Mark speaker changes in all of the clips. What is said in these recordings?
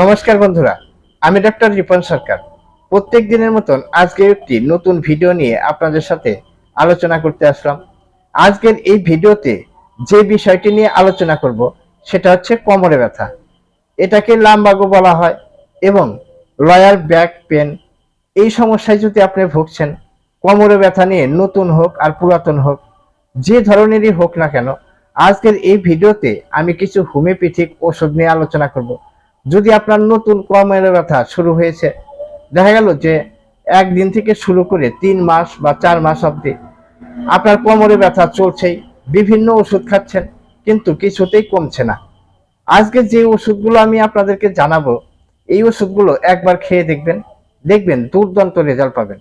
Speaker 1: নমস্কার বন্ধুরা, আমি ডক্টর রিপন সরকার। প্রত্যেক দিনের মতন আজকে একটি নতুন ভিডিও নিয়ে আপনাদের সাথে আলোচনা করতে আসলাম। আজকের এই ভিডিওতে যে বিষয়টি নিয়ে আলোচনা করব, সেটা হচ্ছে কোমরে ব্যথা। এটাকে লাম্বাগো বলা হয় এবং লয়ার ব্যাক পেন। এই সমস্যায় যদি আপনি ভুগছেন, কোমরে ব্যথা নিয়ে নতুন হোক আর পুরাতন হোক, যে ধরনেরই হোক না কেন, আজকের এই ভিডিওতে আমি কিছু হোমিওপ্যাথিক ওষুধ নিয়ে আলোচনা করব। যদি আপনার নতুন কোমরে ব্যথা শুরু হয়েছে, দেখা গেল যে একদিন থেকে শুরু করে তিন মাস বা চার মাস অবধি আপনার কোমরে ব্যথা চলছেই, বিভিন্ন ওষুধ খাচ্ছেন, কিন্তু কিছুতেই কমছে না। আজকে যে ওষুধগুলো আমি আপনাদেরকে জানাব, এই ওষুধগুলো একবার খেয়ে দেখবেন দেখবেন দুর্দান্ত রেজাল্ট পাবেন।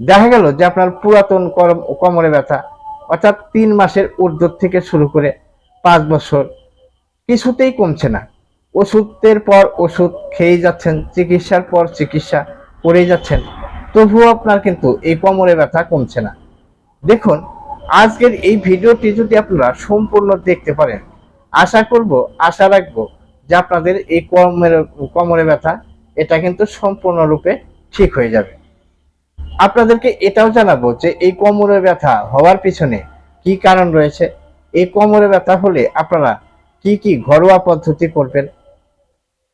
Speaker 1: দেখা গেল যে আপনার পুরাতন কোমরে ব্যথা, অর্থাৎ তিন মাসের ঊর্ধ্ব থেকে শুরু করে পাঁচ বছর, কিছুতেই কমছে না। ওষুধের পর ওষুধ খেয়ে যাচ্ছেন, চিকিৎসার পর চিকিৎসা করে যাচ্ছেন। তবুও আপনার কিন্তু এই কোমরে ব্যথা কমছে না। দেখুন, আজকের এই ভিডিওটি যদি আপনারা সম্পূর্ণ দেখতে পারেন, আশা করব, আশা রাখব যে আপনাদের এই কোমরে কোমরে ব্যথা এটা কিন্তু সম্পূর্ণরূপে ঠিক হয়ে যাবে। আপনাদেরকে এটাও জানাব যে এই কোমরে ব্যথা হওয়ার পিছনে কি কারণ রয়েছে? এই কোমরে ব্যথা হলে আপনারা কি কি ঘরোয়া পদ্ধতি করবেন?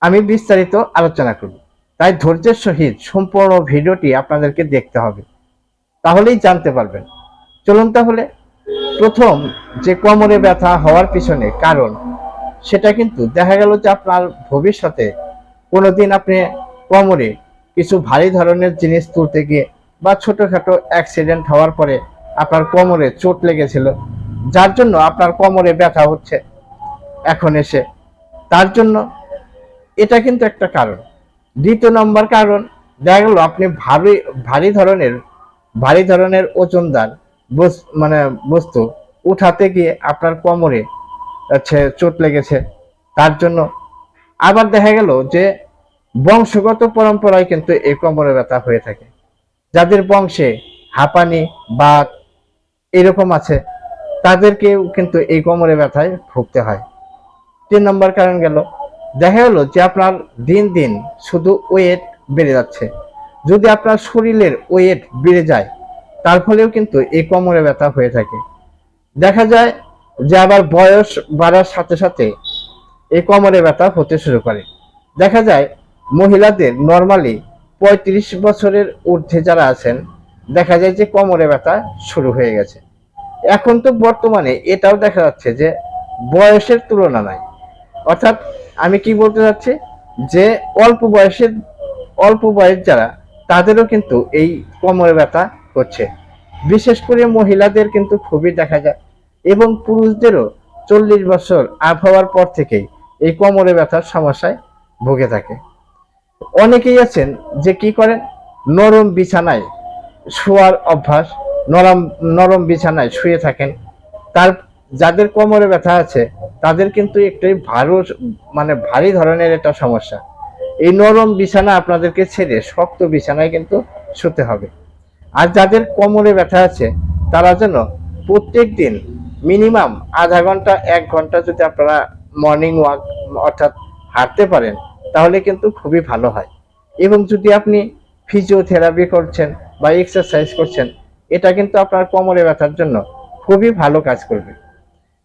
Speaker 1: আমি বিস্তারিত আলোচনা করব। তাই ধৈর্যের সহিত সম্পূর্ণ ভিডিওটি আপনাদেরকে দেখতে হবে। তাহলেই জানতে পারবেন। চলুন তাহলে। প্রথম যে কোমরে ব্যথা হওয়ার পিছনে কারণ, সেটা কিন্তু দেখা গেল যে আপনার ভবিষ্যতে কোনোদিন আপনি কোমরে কিছু ভারী ধরনের জিনিস তুলতে গিয়ে বা ছোটোখাটো অ্যাক্সিডেন্ট হওয়ার পরে আপনার কোমরে চোট লেগেছিল, যার জন্য আপনার কোমরে ব্যথা হচ্ছে। এখন এসে তার জন্য এটা কিন্তু একটা কারণ। দ্বিতীয় নম্বর কারণ, দেখা গেল আপনি ভারী ভারী ধরনের ভারী ধরনের ওজনদার মানে বস্তু উঠাতে গিয়ে আপনার কোমরে হচ্ছে চোট লেগেছে, তার জন্য আবার দেখা গেল যে বংশগত পরম্পরায় কিন্তু এই কোমরে ব্যথা হয়ে থাকে। যাদের বংশে হাঁপানি বা এরকম আছে, তাদেরকেও কিন্তু এই কোমরে ব্যথায় ভুগতে হয়। তিন নম্বর কারণ গেল দেখা গেল যে আপনার দিন দিন শুধু ওয়েট বেড়ে যাচ্ছে। যদি আপনার শরীরের ওয়েট বেড়ে যায়, তার ফলেও কিন্তু এই কোমরে ব্যথা হয়ে থাকে। দেখা যায় যে আবার বয়স বাড়ার সাথে সাথে এই কোমরে ব্যথা হতে শুরু করে। দেখা যায় মহিলাদের নর্মালি পঁয়ত্রিশ বছরের ঊর্ধ্বে যারা আছেন, দেখা যায় যে কোমরে ব্যথা শুরু হয়ে গেছে। এখন তো বর্তমানে এটাও দেখা যাচ্ছে যে বয়সের তুলনা নাই। অর্থাৎ আমি কি বলতে চাচ্ছি? যে অল্প বয়সের, অল্প বয়স যারা, তাদেরও কিন্তু এই কোমরে ব্যথা হচ্ছে। বিশেষ করে মহিলাদের কিন্তু খুবই দেখা যায়। এবং পুরুষদেরও চল্লিশ বছর আবহাওয়ার পর থেকেই এই কোমরে ব্যথার সমস্যায় ভুগে থাকে। অনেকেই আছেন যে কি করেন? নরম বিছানায় শোয়ার অভ্যাস, নরম নরম বিছানায় শুয়ে থাকেন। তার যাদের কোমরে ব্যথা আছে, তাদের কিন্তু একটু ভালো মানে ভারী ধরনের একটা সমস্যা। এই নরম বিছানা আপনাদেরকে ছেড়ে শক্ত বিছানায় কিন্তু শুতে হবে। আর যাদের কোমরে ব্যথা আছে, তারা যেন প্রত্যেক দিন মিনিমাম আধা ঘণ্টা, এক ঘণ্টা যদি আপনারা মর্নিং ওয়াক অর্থাৎ হাঁটতে পারেন, তাহলে কিন্তু খুবই ভালো হয়। এবং যদি আপনি ফিজিওথেরাপি করছেন বা এক্সারসাইজ করছেন, এটা কিন্তু আপনার কোমরে ব্যথার জন্য খুবই ভালো কাজ করবে।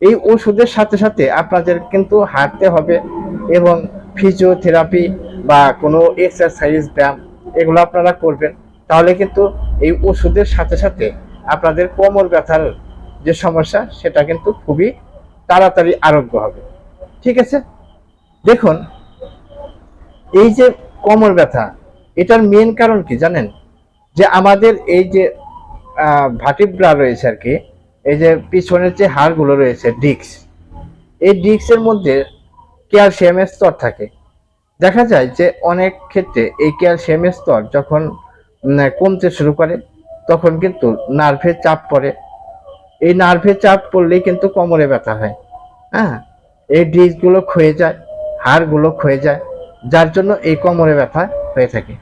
Speaker 1: এই ওষুধের সাথে সাথে আপনাদের কিন্তু হাঁটতে হবে এবং ফিজিওথেরাপি বা কোনো এক্সারসাইজ ব্যায়াম এগুলো আপনারা করবেন। তাহলে কিন্তু এই ওষুধের সাথে সাথে আপনাদের কোমর ব্যথার যে সমস্যা, সেটা কিন্তু খুবই তাড়াতাড়ি আরোগ্য হবে। ঠিক আছে? দেখুন, এই যে কোমর ব্যথা, এটার মেন কারণ কি জানেন? যে আমাদের এই যে ভাটিব্রা রয়েছে আর কি এই যে পিছনের যে হাড়গুলো রয়েছে, ডিক্স, এই ডিক্সের মধ্যে ক্যালসিয়ামের স্তর থাকে। দেখা যায় যে অনেক ক্ষেত্রে এই ক্যালসিয়ামের স্তর যখন কমতে শুরু করে, তখন কিন্তু নার্ভে চাপ পড়ে। এই নার্ভে চাপ পড়লেই কিন্তু কোমরে ব্যথা হয়। হ্যাঁ এই ডিস্কগুলো ক্ষয়ে যায়, হাড়গুলো ক্ষয়ে যায়, যার জন্য এই কোমরে ব্যথা হয়ে থাকে।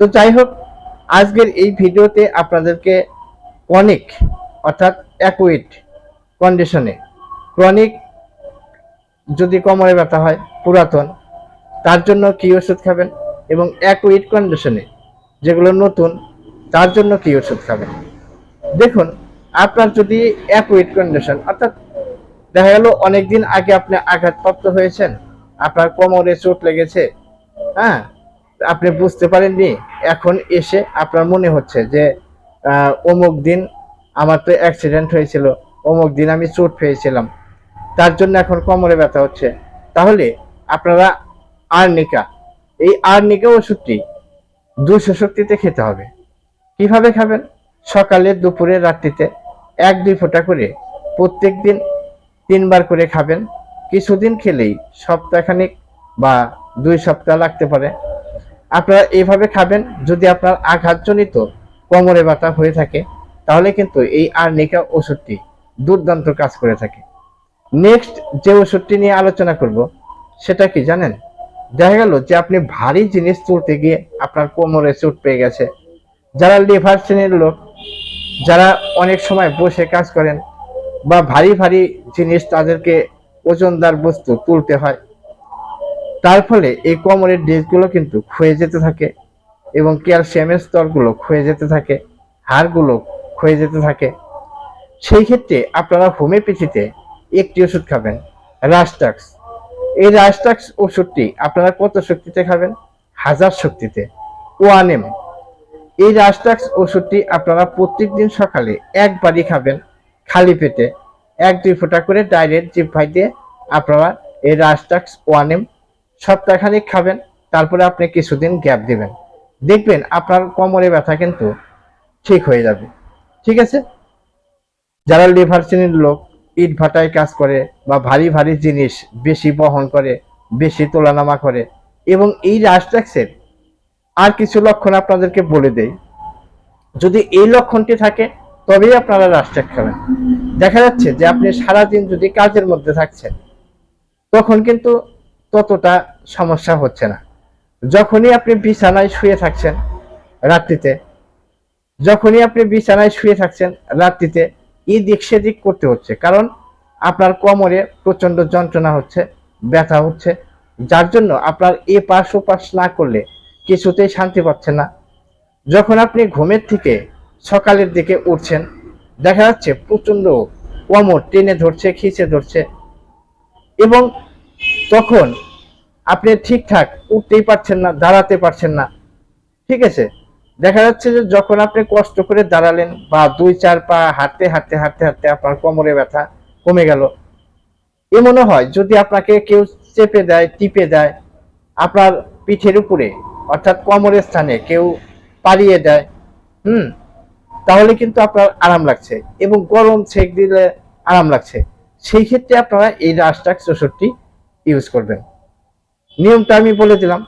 Speaker 1: তো যাই হোক, আজকের এই ভিডিওতে আপনাদেরকে অনেক, অর্থাৎ অ্যাকুইট কন্ডিশনে ক্রনিক যদি কোমরে ব্যথা হয়, পুরাতন, তার জন্য কি ওষুধ খাবেন? এবং অ্যাকুইড কন্ডিশনে যেগুলো নতুন, তার জন্য কি ওষুধ খাবেন? দেখুন, আপনার যদি অ্যাকুইড কন্ডিশন অর্থাৎ দেখা গেল অনেকদিন আগে আপনি আঘাতপ্রাপ্ত হয়েছেন, আপনার কোমরে চোট লেগেছে হ্যাঁ? আপনি বুঝতে পারেননি, এখন এসে আপনার মনে হচ্ছে যে অমুক দিন আমার তো অ্যাক্সিডেন্ট হয়েছিল। অমুক দিন আমি চোট পেয়েছিলাম। তার জন্য এখন কোমরে ব্যথা হচ্ছে। তাহলে আপনারা আর্নিকা, এই আর্নিকা ওষুধটি দুশো শক্তিতে খেতে হবে। কীভাবে খাবেন? সকালে, দুপুরে, রাত্রিতে এক, দুই ফোঁটা করে প্রত্যেক দিন তিনবার করে খাবেন। কিছুদিন খেলেই সপ্তাহখানিক বা দুই সপ্তাহ লাগতে পারে। আপনারা এইভাবে খাবেন যদি আপনার আঘাতজনিত কোমরে ব্যথা হয়ে থাকে। তাহলে কিন্তু এই আর্নিকা ওষুধটি দুর্দান্ত কাজ করে থাকে। নেক্সট যে ওষুধটি নিয়ে আলোচনা করব, সেটা কি জানেন? দেখা গেল যে আপনি ভারী জিনিস তুলতে গিয়ে আপনার কোমরে চোট পেয়ে গেছে। যারা লিভার শ্রেণির লোক, যারা অনেক সময় বসে কাজ করেন বা ভারী ভারী জিনিস তাদেরকে ওজনদার বস্তু তুলতে হয়, তার ফলে এই কোমরের ডিস্কগুলো কিন্তু ক্ষয়ে যেতে থাকে এবং ক্যালসিয়ামের স্তরগুলো ক্ষয়ে যেতে থাকে, হাড়গুলো ক্ষয়ে যেতে থাকে। সেই ক্ষেত্রে আপনারা হোমিওপ্যাথিতে একটি ওষুধ খাবেন রাস্টাক্স এই রাস্টাক্স ওষুধটি আপনারা কত শক্তিতে খাবেন? হাজার শক্তিতে। ওয়ান এম এই রাস্টাক্স ওষুধটি আপনারা প্রত্যেক দিন সকালে একবারই খাবেন, খালি পেটে। এক, দুই ফোঁটা করে ডাইরেক্ট জিভাই দিয়ে আপনারা এই রাস্টাক্স ওয়ান এম সপ্তাহখানিক খাবেন, তারপরে আপনি কিছুদিন গ্যাপ দিবেন। দেখবেন আপনার কোমরে ব্যথা কিন্তু ঠিক হয়ে যাবে। ঠিক আছে? যারা লিভার শ্রেণির লোক ইট ভাটায় কাজ করে বা ভারী ভারী জিনিস বেশি বহন করে, বেশি তোলানামা করে এবং এই রাস্ট্রাক্সের আর কিছু লক্ষণ আপনাদেরকে বলে দেই। যদি এই লক্ষণটি থাকে, তবেই আপনারা রাস্ট্রাক খাবেন দেখা যাচ্ছে যে আপনি সারাদিন যদি কাজের মধ্যে থাকছেন, তখন কিন্তু ততটা সমস্যা হচ্ছে না। যখনই আপনি বিছানায় শুয়ে থাকছেন রাত্রিতে যখনই আপনি বিছানায় শুয়ে থাকছেন রাত্রিতে, এদিক সেদিক করতে হচ্ছে। কারণ আপনার কোমরে প্রচণ্ড যন্ত্রণা হচ্ছে, ব্যথা হচ্ছে, যার জন্য আপনার এ পাশ ও পাশ না করলে কিছুতেই শান্তি পাচ্ছেন না। যখন আপনি ঘুমের থেকে সকালের দিকে উঠছেন, দেখা যাচ্ছে প্রচণ্ড কোমর টেনে ধরছে, খিচে ধরছে এবং তখন আপনি ঠিকঠাক উঠতেই পারছেন না, দাঁড়াতে পারছেন না। ঠিক আছে? দেখা যাচ্ছে যে যখন আপনি কষ্ট করে দাঁড়ালেন বা দুই চার পা হাঁটতে হাঁটতে হাঁটতে হাঁটতে আপনার কোমরে ব্যথা কমে গেল, এ মনে হয় যদি আপনাকে কেউ চেপে দেয়, টিপে দেয়, আপনার পিঠের উপরে, অর্থাৎ কোমরের স্থানে কেউ পালিয়ে দেয়, হুম, তাহলে কিন্তু আপনার আরাম লাগছে এবং গরম সেক দিলে আরাম লাগছে। সেই ক্ষেত্রে আপনারা এই রাস্টাক্স চৌষট্টি ইউজ করবেন। নিয়মটা আমি বলে দিলাম।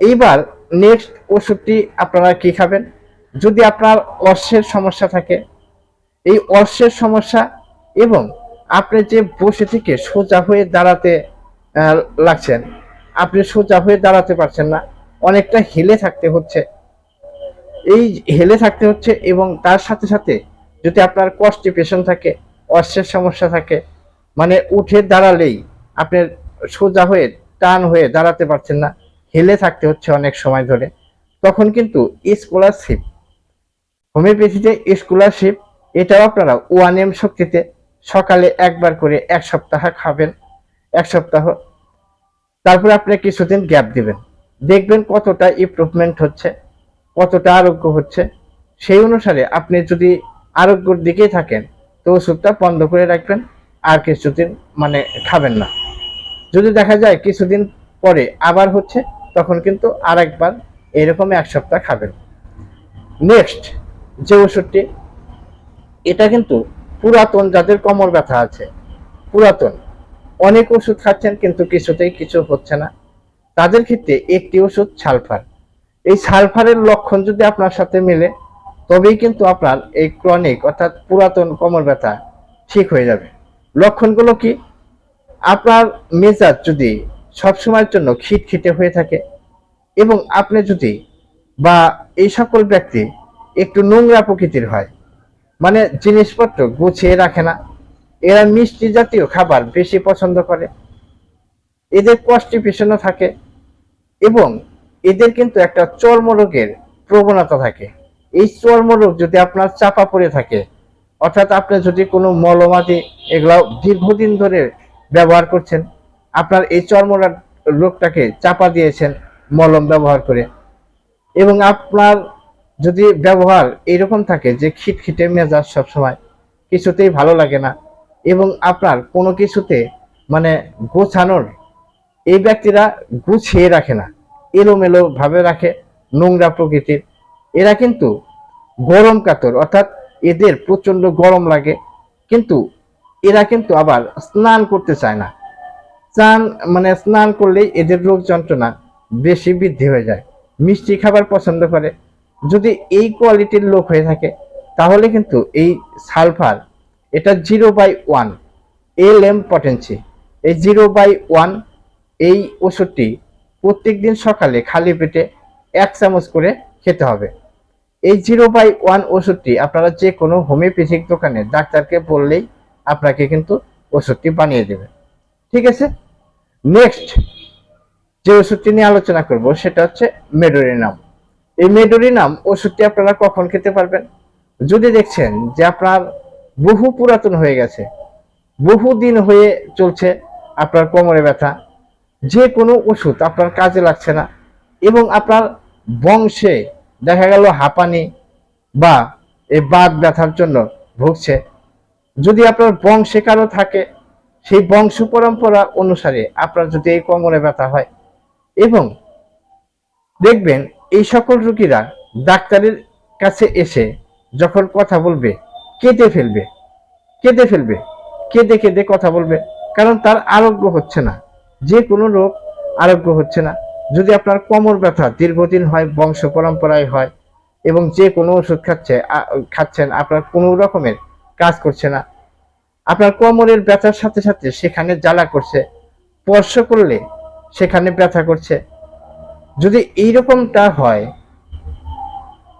Speaker 1: এইবার নেক্সট ওষুধটি আপনারা কি খাবেন? যদি আপনার অর্শের সমস্যা থাকে, এই অর্শের সমস্যা এবং আপনি যে বসে থেকে সোজা হয়ে দাঁড়াতে লাগছেন, আপনি সোজা হয়ে দাঁড়াতে পারছেন না, অনেকটা হেলে থাকতে হচ্ছে। এই হেলে থাকতে হচ্ছে এবং তার সাথে সাথে যদি আপনার কনস্টিপেশন থাকে অর্শের সমস্যা থাকে মানে উঠে দাঁড়ালেই আপনার সোজা হয়ে, টান হয়ে দাঁড়াতে পারছেন না হেলে থাকতে হচ্ছে অনেক সময় ধরে। তখন কিন্তু স্কলারশিপ হোমিওপ্যাথিতে স্কলারশিপ এটাও আপনারা ওয়ান এম শক্তিতে সকালে একবার করে এক সপ্তাহ খাবেন, এক সপ্তাহ। তারপরে আপনি কিছুদিন গ্যাপ দিবেন। দেখবেন কতটা ইমপ্রুভমেন্ট হচ্ছে, কতটা আরোগ্য হচ্ছে। সেই অনুসারে আপনি যদি আরোগ্যর দিকেই থাকেন, তো ওষুধটা বন্ধ করে রাখবেন, আর কিছুদিন মানে খাবেন না। যদি দেখা যায় কিছুদিন পরে আবার হচ্ছে তখন কিন্তু আর একবার এরকম এক সপ্তাহ খাবেন। নেক্সট যে ওষুধটি, এটা কিন্তু পুরাতন, যাদের কোমর ব্যথা আছে, পুরাতন, অনেক ওষুধ খাচ্ছেন কিন্তু কিছুতেই কিছু হচ্ছে না। তাদের ক্ষেত্রে একটি ওষুধ সালফার। এই সালফারের লক্ষণ যদি আপনার সাথে মেলে, তবেই কিন্তু আপনার এই ক্রনিক অর্থাৎ পুরাতন কোমর ব্যথা ঠিক হয়ে যাবে। লক্ষণগুলো কি? আপনার মেজাজ যদি সবসময়ের জন্য খিটখিটে হয়ে থাকে। এবং আপনি যদি বা এই সকল ব্যক্তি একটু নোংরা প্রকৃতির হয় মানে জিনিসপত্র গুছিয়ে রাখে না, এরা মিষ্টি জাতীয় খাবার বেশি পছন্দ করে, এদের কষ্টিপেশনও থাকে, এবং এদের কিন্তু একটা চর্মরোগের প্রবণতা থাকে। এই চর্মরোগ যদি আপনার চাপা পড়ে থাকে, অর্থাৎ আপনি যদি কোনো মলমাদি এগুলো দীর্ঘদিন ধরে ব্যবহার করছেন আপনার এই চর্ম রোগটাকে চাপা দিয়েছেন মলম ব্যবহার করে। এবং আপনার যদি ব্যবহার এরকম থাকে যে খিটখিটে মেজাজ সবসময়, কিছুতেই ভালো লাগে না এবং আপনার কোনো কিছুতে মানে গোছানোর এই ব্যক্তিরা গুছিয়ে রাখে না এলোমেলো ভাবে রাখে নোংরা প্রকৃতির। এরা কিন্তু গরম কাতর, অর্থাৎ এদের প্রচণ্ড গরম লাগে, কিন্তু এরা কিন্তু আবার স্নান করতে চায় না। স্নান মানে স্নান করলেই এদের রোগ যন্ত্রণা বেশি বৃদ্ধি হয়ে যায়। মিষ্টি খাবার পছন্দ করে। যদি এই কোয়ালিটির লোক হয়ে থাকে, তাহলে কিন্তু এই সালফার, এটা zero by one L M potency. এই জিরো বাই ওয়ান, এই ওষুধটি প্রত্যেক দিন সকালে খালি পেটে এক চামচ করে খেতে হবে। এই জিরো বাই ওয়ান ওষুধটি আপনারা যে কোনো হোমিওপ্যাথিক দোকানে ডাক্তারকে বললেই আপনাকে কিন্তু ওষুধটি বানিয়ে দেবে। ঠিক আছে? নেক্সট যে ওষুধটি নিয়ে আলোচনা করব সেটা হচ্ছে মেডোরিনাম। এই মেডোরিনাম ওষুধটি আপনারা কখন খেতে পারবেন? যদি দেখছেন যে আপনার বহু পুরাতন হয়ে গেছে, বহু দিন হয়ে চলছে আপনার কোমরে ব্যথা, যে কোনো ওষুধ আপনার কাজে লাগছে না এবং আপনার বংশে দেখা গেল হাঁপানি বা এই বাত ব্যথার জন্য ভুগছে, যদি আপনার বংশে কারও থাকে সেই বংশ পরম্পরা অনুসারে আপনার যদি এই কোমরে ব্যথা হয়, এবং দেখবেন এই সকল রুগীরা ডাক্তারের কাছে এসে যখন কথা বলবে, কেঁদে ফেলবে কেঁদে ফেলবে, কেঁদে কেঁদে কথা বলবে, কারণ তার আরোগ্য হচ্ছে না। যে কোনো রোগ আরোগ্য হচ্ছে না। যদি আপনার কোমর ব্যথা দীর্ঘদিন হয়, বংশ পরম্পরায় হয়, এবং যে কোনো ওষুধ খাচ্ছে খাচ্ছেন, আপনার কোনো রকমের কাজ করছে না আপনার কোমরের ব্যথার সাথে সাথে সেখানে জ্বালা করছে, স্পর্শ করলে সেখানে ব্যথা করছে। যদি এইরকমটা হয়,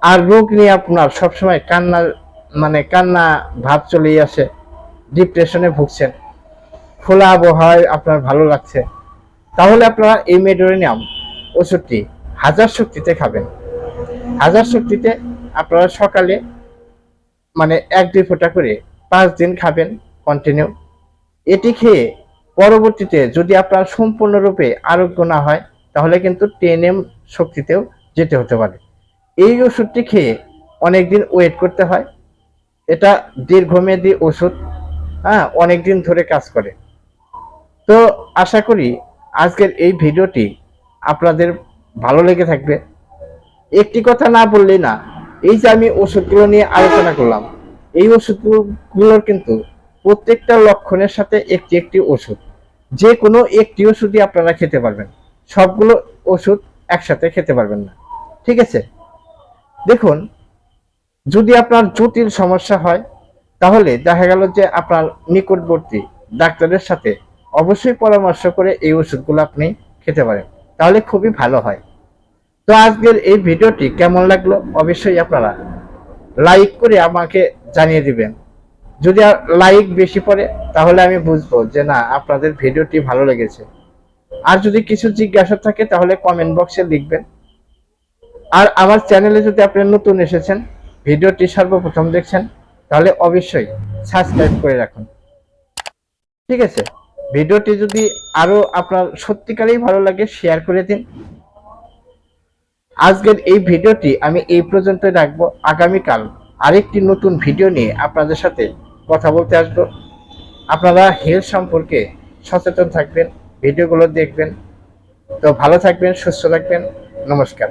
Speaker 1: আর রোগ নিয়ে আপনার সবসময় কান্না মানে কান্না ভাব চলেই আসে ডিপ্রেশনে ভুগছেন, খোলা আবহাওয়ায় আপনার ভালো লাগছে, তাহলে আপনারা এই মেডোরিনিয়াম ওষুধটি হাজার শক্তিতে খাবেন। হাজার শক্তিতে আপনারা সকালে মানে এক দুই ফোঁটা করে পাঁচ দিন খাবেন। কন্টিনিউ এটি খেয়ে পরবর্তীতে যদি আপনার সম্পূর্ণরূপে আরোগ্য না হয়, তাহলে কিন্তু টেন এম শক্তিতেও যেতে হতে পারে। এই ওষুধটি খেয়ে অনেকদিন ওয়েট করতে হয়। এটা দীর্ঘমেয়াদী ওষুধ হ্যাঁ অনেকদিন ধরে কাজ করে। তো আশা করি আজকের এই ভিডিওটি আপনাদের ভালো লেগে থাকবে। একটি কথা না বললেই না, এই যে আমি ওষুধগুলো নিয়ে আলোচনা করলাম, এই ওষুধগুলোর কিন্তু প্রত্যেকটা লক্ষণের সাথে একটি একটি ওষুধ। যে কোনো একটি ওষুধই আপনারা খেতে পারবেন। সবগুলো ওষুধ একসাথে খেতে পারবেন না। ঠিক আছে? দেখুন, যদি আপনার জটিল সমস্যা হয়, তাহলে দেখা গেল যে আপনার নিকটবর্তী ডাক্তারের সাথে অবশ্যই পরামর্শ করে এই ওষুধগুলো আপনি খেতে পারেন। তাহলে খুবই ভালো হয়। তো আজকের এই ভিডিওটি কেমন লাগল? অবশ্যই আপনারা লাইক করে আমাকে জানিয়ে দিবেন। যদি লাইক বেশি পড়ে, তাহলে আমি বুঝব যে না, আপনাদের ভিডিওটি ভালো লেগেছে। আর যদি কিছু জিজ্ঞাসা থাকে, তাহলে কমেন্ট বক্সে লিখবেন। আর আমার চ্যানেলে যদি আপনি নতুন এসেছেন, ভিডিওটি সর্বপ্রথম দেখছেন, তাহলে অবশ্যই সাবস্ক্রাইব করে রাখুন। ঠিক আছে? ভিডিওটি যদি আরও আপনার সত্যিকারেই ভালো লাগে শেয়ার করে দিন। আজকের এই ভিডিওটি আমি এই পর্যন্ত রাখব। আগামীকাল আরেকটি নতুন ভিডিও নিয়ে আপনাদের সাথে কথা বলতে আসব। আপনারা হেলথ সম্পর্কে সচেতন থাকবেন, ভিডিওগুলো দেখবেন। তো ভালো থাকবেন, সুস্থ থাকবেন। নমস্কার।